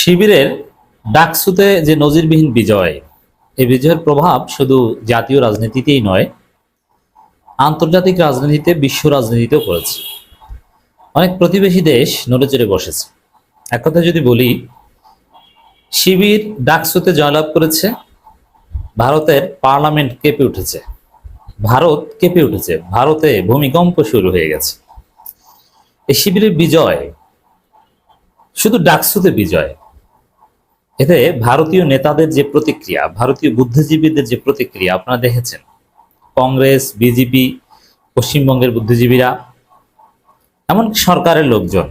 শিবিরের ডাকসুতে যে নজিরবিহীন বিজয়, এই বিজয়ের প্রভাব শুধু জাতীয় রাজনীতিতেই নয়, আন্তর্জাতিক রাজনীতিতে, বিশ্ব রাজনীতিতেও পড়েছে। অনেক প্রতিবেশী দেশ নড়েচড়ে বসেছে। এক কথা যদি বলি, শিবির ডাকসুতে জয়লাভ করেছে, ভারতের পার্লামেন্ট কেঁপে উঠেছে, ভারত কেঁপে উঠেছে, ভারতে ভূমিকম্প শুরু হয়ে গেছে। এই শিবিরের বিজয় শুধু ডাকসুতে বিজয় এতে ভারতীয় নেতাদের যে প্রতিক্রিয়া, ভারতীয় বুদ্ধিজীবীদের যে প্রতিক্রিয়া আপনারা দেখেছেন। কংগ্রেস, বিজেপি, পশ্চিমবঙ্গের বুদ্ধিজীবীরা এমন সরকারের লোকজন,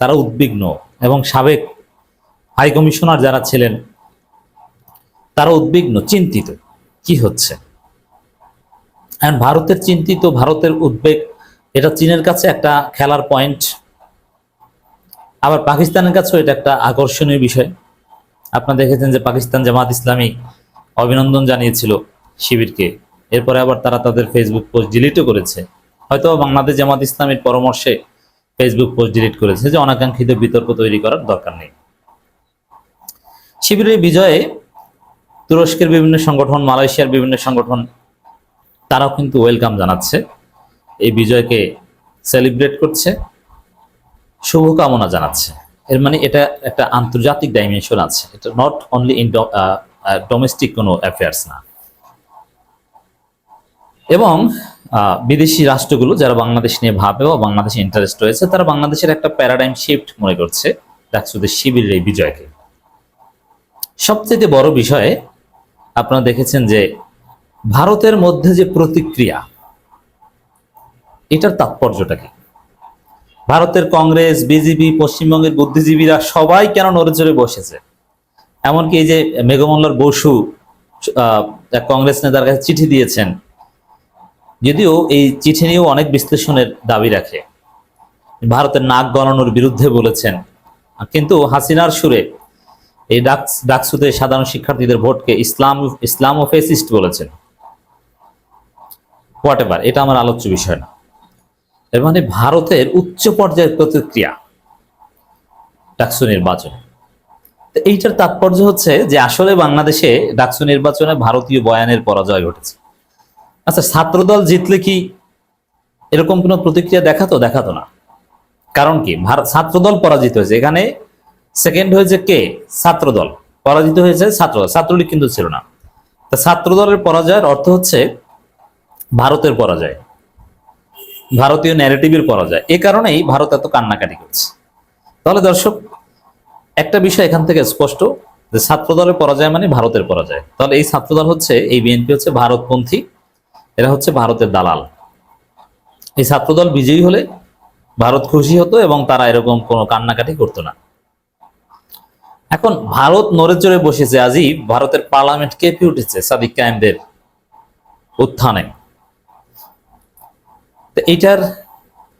তারা উদ্বিগ্ন এবং সাবেক হাই কমিশনার যারা ছিলেন, তারা উদ্বিগ্ন, চিন্তিত, কি হচ্ছে? এখন ভারতের চিন্তিত, ভারতের উদ্বেগ, এটা চীনের কাছে একটা খেলার পয়েন্ট আবার পাকিস্তানের কাছেও এটা একটা আকর্ষণীয় বিষয়। আপনারা দেখেছেন যে পাকিস্তান জামাত ইসলামী অভিনন্দন জানিয়েছিল শিবিরকে। এরপরে আবার তারা তাদের ফেসবুক পোস্ট ডিলিটও করেছে। হয়তো বাংলাদেশ জামাত ইসলামের পরামর্শে ফেসবুক পোস্ট ডিলিট করেছে যে অনাকাঙ্ক্ষিত বিতর্ক তৈরি করার দরকার নেই। শিবিরের বিজয়ে তুরস্কের বিভিন্ন সংগঠন, মালয়েশিয়ার বিভিন্ন সংগঠন, তারাও কিন্তু ওয়েলকাম জানাচ্ছে। এই বিজয়কে সেলিব্রেট করছে। শুভকামনা জানাচ্ছে। এর মানে এটা একটা আন্তর্জাতিক ডাইমেনশন আছে। এটা নট অনলি ইন ডোমেস্টিক কোনো অ্যাফেয়ার্স না। এবং বিদেশি রাষ্ট্রগুলো যারা বাংলাদেশ নিয়ে ভাবে বা বাংলাদেশে ইন্টারেস্ট রয়েছে, তারা বাংলাদেশের একটা প্যারাডাইম শিফট মনে করছে ডাকসুদের শিবিরের এই বিজয়কে। সবচেয়ে বড় বিষয়ে, আপনারা দেখেছেন যে ভারতের মধ্যে যে প্রতিক্রিয়া, এটার তাৎপর্যটা কি? ভারতের কংগ্রেস, বিজেপি, পশ্চিমবঙ্গের বুদ্ধিজীবীরা সবাই কেন নড়েচড়ে বসেছে? এমনকি এই যে মেঘমল্লার বসু কংগ্রেস নেতার কাছে চিঠি দিয়েছেন, যদিও এই চিঠি নিয়েও অনেক বিশ্লেষণের দাবি রাখে। ভারতের নাক গণানোর বিরুদ্ধে বলেছেন। কিন্তু হাসিনার সুরে এই ডাকস, ডাকসুতে সাধারণ শিক্ষার্থীদের ভোটকে ইসলাম ইসলাম ও ফেসিস্ট বলেছেন। হোয়াট এভার, এটা আমার আলোচ্য বিষয় না। এর মানে ভারতের উচ্চ পর্যায়ের প্রতিক্রিয়া ডাকসু নির্বাচন। এইটার তাৎপর্য হচ্ছে যে আসলে বাংলাদেশে ডাকসু নির্বাচনে ভারতীয় বয়ানের পরাজয় ঘটেছে। আচ্ছা ছাত্রদল জিতলে কি এরকম কোনো প্রতিক্রিয়া দেখাতো? দেখাতো না। কারণ কি? ছাত্রদল পরাজিত হয়েছে। এখানে সেকেন্ড হয়েছে কে? ছাত্রদল। পরাজিত হয়েছে ছাত্রদল। ছাত্রলীগ কিন্তু ছিল না। তা ছাত্রদলের পরাজয়ের অর্থ হচ্ছে ভারতের পরাজয়। ভারতীয় ন্যারেটিভের পরাজয়। এ কারণেই ভারত এত কান্নাকাটি করছে। তাহলে দর্শক, একটা বিষয় এখান থেকে স্পষ্ট, যে ছাত্রদলের পরাজয় মানে ভারতের পরাজয়। তাহলে এই ছাত্রদল হচ্ছে, এই বিএনপি হচ্ছে ভারতপন্থী, এরা হচ্ছে ভারতের দালাল। এই ছাত্রদল বিজয়ী হলে ভারত খুশি হতো এবং তারা এরকম কোনো কান্নাকাটি করতো না। এখন ভারত নড়ে চড়ে বসেছে আজই ভারতের পার্লামেন্ট কেঁপে উঠেছে সাদিক কায়েমদের উত্থানে। তো এটার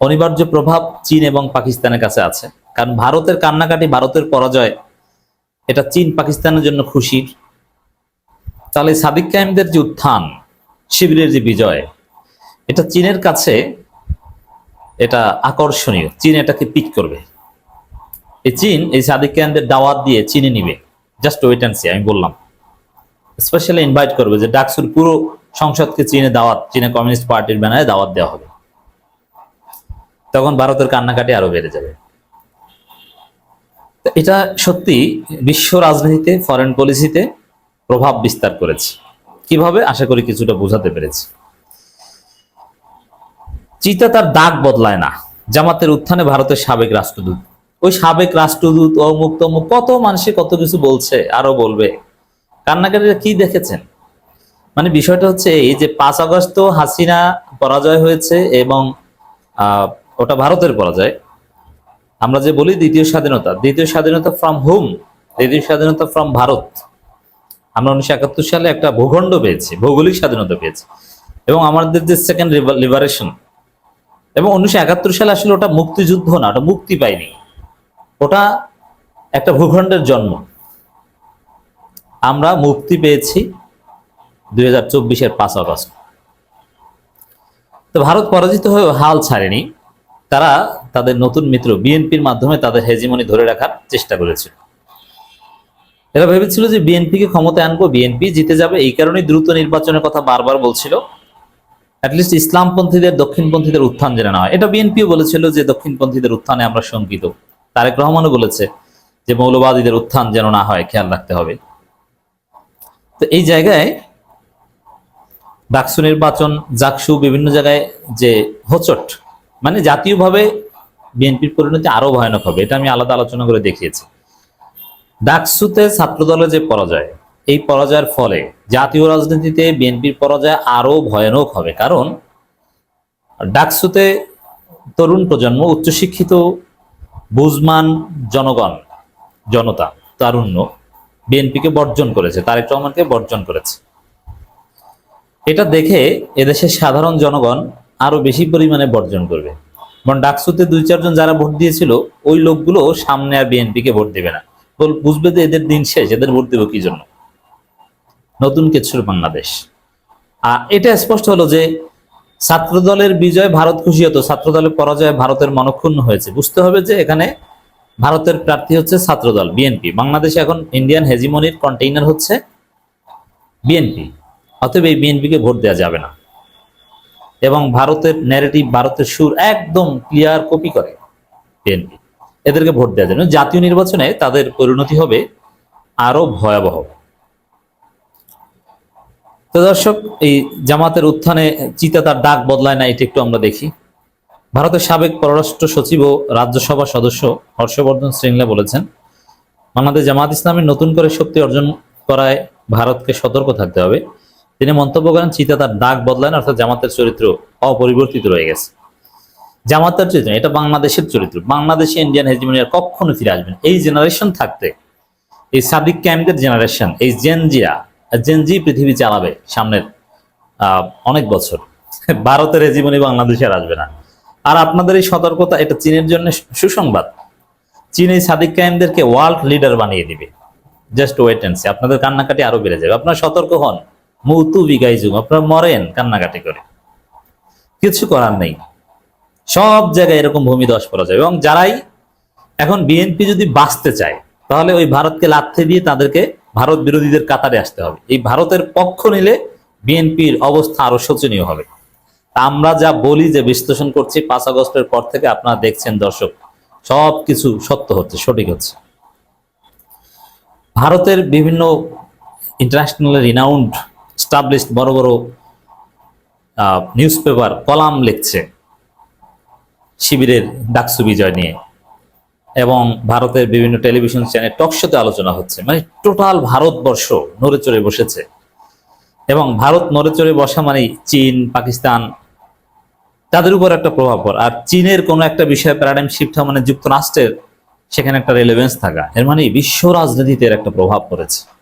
অনিবার্য প্রভাব চীন এবং পাকিস্তানের কাছে আছে। কারণ ভারতের কান্নাকাটি, ভারতের পরাজয়, এটা চীন পাকিস্তানের জন্য খুশির। তাহলে সাদিক কায়েমদের যে উত্থান, শিবিরের যে বিজয়, এটা চীনের কাছে এটা আকর্ষণীয়। চীন এটাকে পিক করবে। এই চীন, এই সাদিক কায়েমদের দাওয়াত দিয়ে চিনে নিবে। জাস্ট ওয়েট অ্যান্ড সি আমি বললাম। স্পেশালি ইনভাইট করবে যে ডাকসুর পুরো সংসদকে চীনে দাওয়াত, চীনে কমিউনিস্ট পার্টির ব্যানারে দাওয়াত দেওয়া হবে। তখন ভারতের কান্নাকাটি আরও বেড়ে যাবে। এটা সত্যি বিশ্ব রাজনীতিতে ফরেন পলিসিতে প্রভাব বিস্তার করেছে। কীভাবে? আশা করি কিছুটা বোঝাতে পেরেছি। চিতা তার দাগ বদলায় না। জামাতের উত্থানে ভারতের সাবেক রাষ্ট্রদূত। ওই সাবেক রাষ্ট্রদূত, অমুক তমুক, কত মানুষে কত কিছু বলছে, আরও বলবে। কান্নাকাটিরা কি দেখেছেন? মানে বিষয়টা হচ্ছে এই যে পাঁচ আগস্ট হাসিনা পরাজয় হয়েছে এবং ওটা ভারতের পরাজয়। আমরা যে বলি দ্বিতীয় স্বাধীনতা দ্বিতীয় স্বাধীনতা ফ্রম হোম দ্বিতীয় স্বাধীনতা ফ্রম ভারত। আমরা উনিশশো একাত্তর সালে একটা ভূখণ্ড পেয়েছি, ভৌগোলিক স্বাধীনতা পেয়েছি। এবং আমাদের যে সেকেন্ড লিবারেশন এবং উনিশশো একাত্তর সালে আসলে ওটা মুক্তিযুদ্ধ না, ওটা মুক্তি পায়নি। ওটা একটা ভূখণ্ডের জন্ম। আমরা মুক্তি পেয়েছি দুই হাজার চব্বিশের পাঁচ আগস্ট। তো ভারত পরাজিত হয়েও হাল ছাড়েনি। তারা তাদের নতুন মিত্র বিএনপির মাধ্যমে তাদের হেজিমনি ধরে রাখার চেষ্টা করেছিল। এরা ভেবেছিল যে বিএনপিকে ক্ষমতায় আনব, বিএনপি জিতে যাবে। এই কারণেই দ্রুত নির্বাচনের কথা বারবার বলছিল। অ্যাটলিস্ট ইসলামপন্থীদের, দক্ষিণপন্থীদের উত্থান যেন না হয়। এটা বিএনপিও বলেছিল যে দক্ষিণপন্থীদের উত্থানে আমরা শঙ্কিত। তারেক রহমানও বলেছে যে মৌলবাদীদের উত্থান যেন না হয়, খেয়াল রাখতে হবে। তো এই জায়গায় ডাকসু নির্বাচন, জাকসু বিভিন্ন জায়গায় যে হোচট মানে জাতীয়ভাবে বিএনপির পরিণতি আরও ভয়ানক হবে, এটা আমি আলাদা আলোচনা করে দেখিয়েছি। ডাকসুতে ছাত্রদলের যে পরাজয়, এই পরাজয়ের ফলে জাতীয় রাজনীতিতে বিএনপির পরাজয় আরও ভয়ানক হবে, কারণ ডাকসুতে তরুণ প্রজন্ম, উচ্চশিক্ষিত বুজমান জনগণ, জনতা, তারুণ্য বিএনপিকে বর্জন করেছে, তারেক রহমানকে বর্জন করেছে। এটা দেখে এদেশের সাধারণ জনগণ আরও বেশি পরিমাণে বর্জন করবে। কারণ ডাকসুতে দুই, চারজন যারা ভোট দিয়েছিল, ওই লোকগুলো সামনে আর বিএনপিকে ভোট দেবে না। বুঝবে যে এদের দিন শেষ, এদের ভোট দেবো কি জন্য? নতুন কিছুর বাংলাদেশ। আর এটা স্পষ্ট হলো যে ছাত্রদলের বিজয় ভারত খুশি হতো, ছাত্রদলের পরাজয়ে ভারতের মনক্ষুণ্ণ হয়েছে। বুঝতে হবে যে এখানে ভারতের প্রার্থী হচ্ছে ছাত্রদল, বিএনপি। বাংলাদেশে এখন ইন্ডিয়ান হেজিমনির কন্টেইনার হচ্ছে বিএনপি। অতএব এই বিএনপিকে ভোট দেওয়া যাবে না। এবং ভারতের ন্যারেটিভ ভারতের সুর একদম ক্লিয়ার কপি করে বিএনপি এদেরকে ভোট দেওয়া না। জাতীয় নির্বাচনে তাদের পরিণতি হবে আরও ভয়াবহ। তো দর্শক, এই জামাতের উত্থানে চিতা তার ডাক বদলায় না, এটা একটু আমরা দেখি। ভারতের সাবেক পররাষ্ট্র সচিব ও রাজ্যসভার সদস্য হর্ষবর্ধন শ্রীংলা বলেছেন, বাংলাদেশ জামাত ইসলামের নতুন করে শক্তি অর্জন করায় ভারতকে সতর্ক থাকতে হবে। তিনি মন্তব্য করেন, চিতা তার ডাক বদলায় না, অর্থাৎ জামাতের চরিত্র অপরিবর্তিত রয়ে গেছে। জামাতের চরিত্র, এটা বাংলাদেশের চরিত্র। বাংলাদেশে ইন্ডিয়ান হেজমনিয়ার কখনো ফিরে আসবেন এই জেনারেশন থাকতে, এই সাদিক ক্যাম্পের জেনারেশন এই জেনজিরা জেনজি পৃথিবী চালাবে সামনের অনেক বছর। ভারতের হেজিমনি বাংলাদেশে আর আসবে না। আর আপনাদের এই সতর্কতা, এটা চীনের জন্য সুসংবাদ। চীন এই সাদিক কায়েমদেরকে ওয়ার্ল্ড লিডার বানিয়ে দিবে। জাস্ট ওয়েট অ্যান্ড সি আপনাদের কান্নাকাটি আরও বেড়ে যাবে। আপনারা সতর্ক হন। মৌতু বিগাই যুগ, আপনারা মরেন কান্নাকাটি করে। কিছু করার নেই। সব জায়গায় এরকম ভূমিদশ করা যাবে এবং যারাই এখন বিএনপি যদি বাঁচতে চায়, তাহলে ওই ভারতকে লাথে দিয়ে তাদেরকে ভারত বিরোধীদের কাতারে আসতে হবে। এই ভারতের পক্ষ নিলে বিএনপির অবস্থা আরও শোচনীয় হবে। আমরা যা বলি, যে বিশ্লেষণ করছি, পাঁচ আগস্টের পর থেকে আপনারা দেখছেন দর্শক, সব কিছু সত্য হচ্ছে, সঠিক হচ্ছে। ভারতের বিভিন্ন ইন্টারন্যাশনাল রিনাউন্ড স্টাবলিশড বড় বড় নিউজ পেপার কলাম লিখছে শিবিরের ডাকসু বিজয় নিয়ে। এবং ভারতের বিভিন্ন টেলিভিশন চ্যানেল টকশোতে আলোচনা হচ্ছে। মানে টোটাল ভারতবর্ষ নড়ে চড়ে বসেছে। এবং ভারত নড়ে চড়ে বসা মানে চীন, পাকিস্তান, তাদের উপর একটা প্রভাব পড়ে। আর চীনের কোনো একটা বিষয়ে প্যারাডাইম শিফট মানে যুক্তরাষ্ট্রের সেখানে একটা রেলেভেন্স থাকা। এর মানে বিশ্ব রাজনীতিতে একটা প্রভাব পড়েছে।